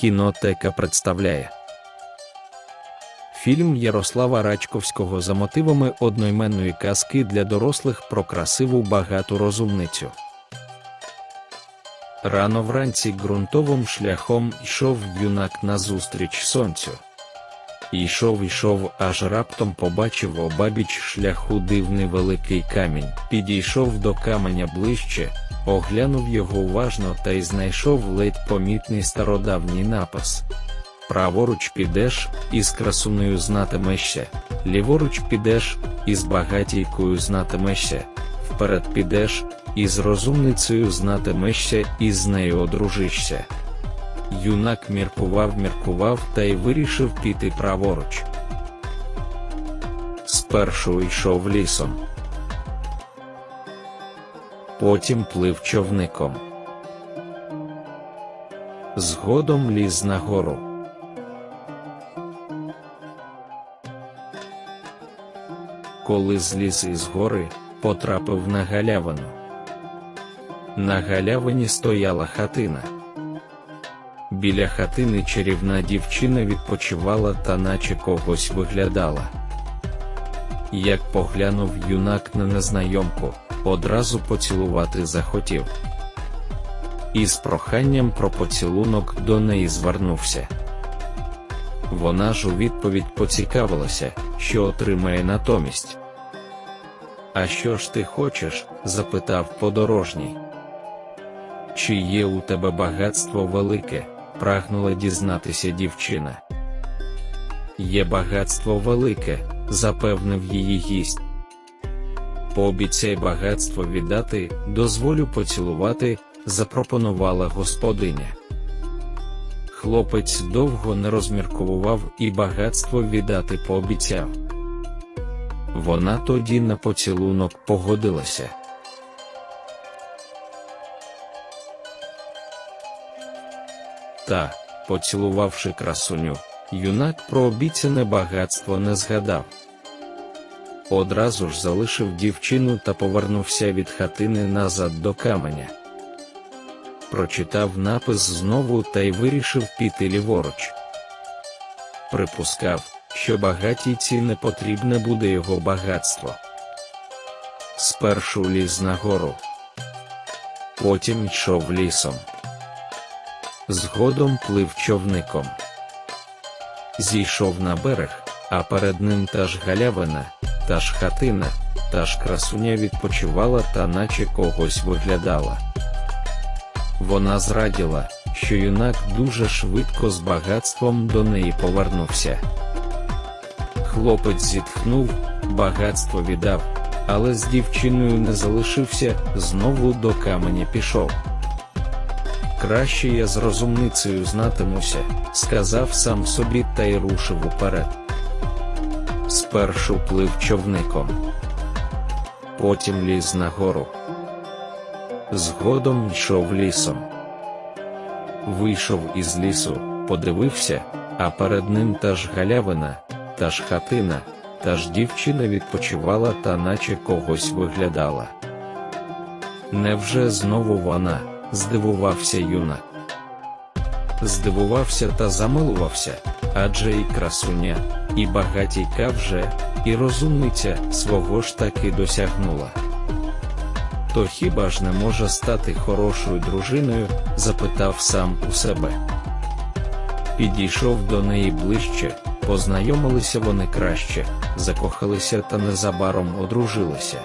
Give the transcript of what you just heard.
Кінотека представляє фільм Ярослава Рачковського за мотивами одноіменної казки для дорослих про красиву багату розумницю. Рано вранці ґрунтовим шляхом йшов юнак назустріч сонцю. Йшов, йшов, аж раптом побачив обабіч шляху дивний великий камінь. Підійшов до каменя ближче, оглянув його уважно та й знайшов ледь помітний стародавній напис. Праворуч підеш, із красунею знатимешся, ліворуч підеш, із багатійкою знатимешся, вперед підеш, із розумницею знатимешся і з нею одружишся. Юнак міркував, міркував та й вирішив піти праворуч. Спершу йшов лісом. Потім плив човником. Згодом ліз на гору. Коли зліз із гори, потрапив на галявину. На галявині стояла хатина. Біля хатини чарівна дівчина відпочивала та наче когось виглядала. Як поглянув юнак на незнайомку, одразу поцілувати захотів. І з проханням про поцілунок до неї звернувся. Вона ж у відповідь поцікавилася, що отримає натомість. А що ж ти хочеш? запитав подорожній. Чи є у тебе багатство велике? Прагнула дізнатися дівчина. Є багатство велике, запевнив її гість. Пообіцяй багатство віддати, дозволю поцілувати, запропонувала господиня. Хлопець довго не розмірковував і багатство віддати пообіцяв. Вона тоді на поцілунок погодилася. Та, поцілувавши красуню, юнак про обіцяне багатство не згадав. Одразу ж залишив дівчину та повернувся від хатини назад до каменя. Прочитав напис знову та й вирішив піти ліворуч. Припускав, що багатійці не потрібне буде його багатство. Спершу ліз на гору, потім йшов лісом. Згодом плив човником. Зійшов на берег, а перед ним та ж галявина, та ж хатина, та ж красуня відпочивала та наче когось виглядала. Вона зраділа, що юнак дуже швидко з багатством до неї повернувся. Хлопець зітхнув, багатство віддав, але з дівчиною не залишився, знову до каменя пішов. Краще я з розумницею знатимуся, сказав сам собі та й рушив уперед. Спершу плив човником, потім ліз на гору. Згодом йшов лісом. Вийшов із лісу, подивився, а перед ним та ж галявина, та ж хатина, та ж дівчина відпочивала та наче когось виглядала. Невже знову вона? Здивувався юнак. Здивувався та замилувався, адже і красуня, і багатійка вже, і розумниця свого ж таки досягнула. То хіба ж не може стати хорошою дружиною? запитав сам у себе. Підійшов до неї ближче, познайомилися вони краще, закохалися та незабаром одружилися.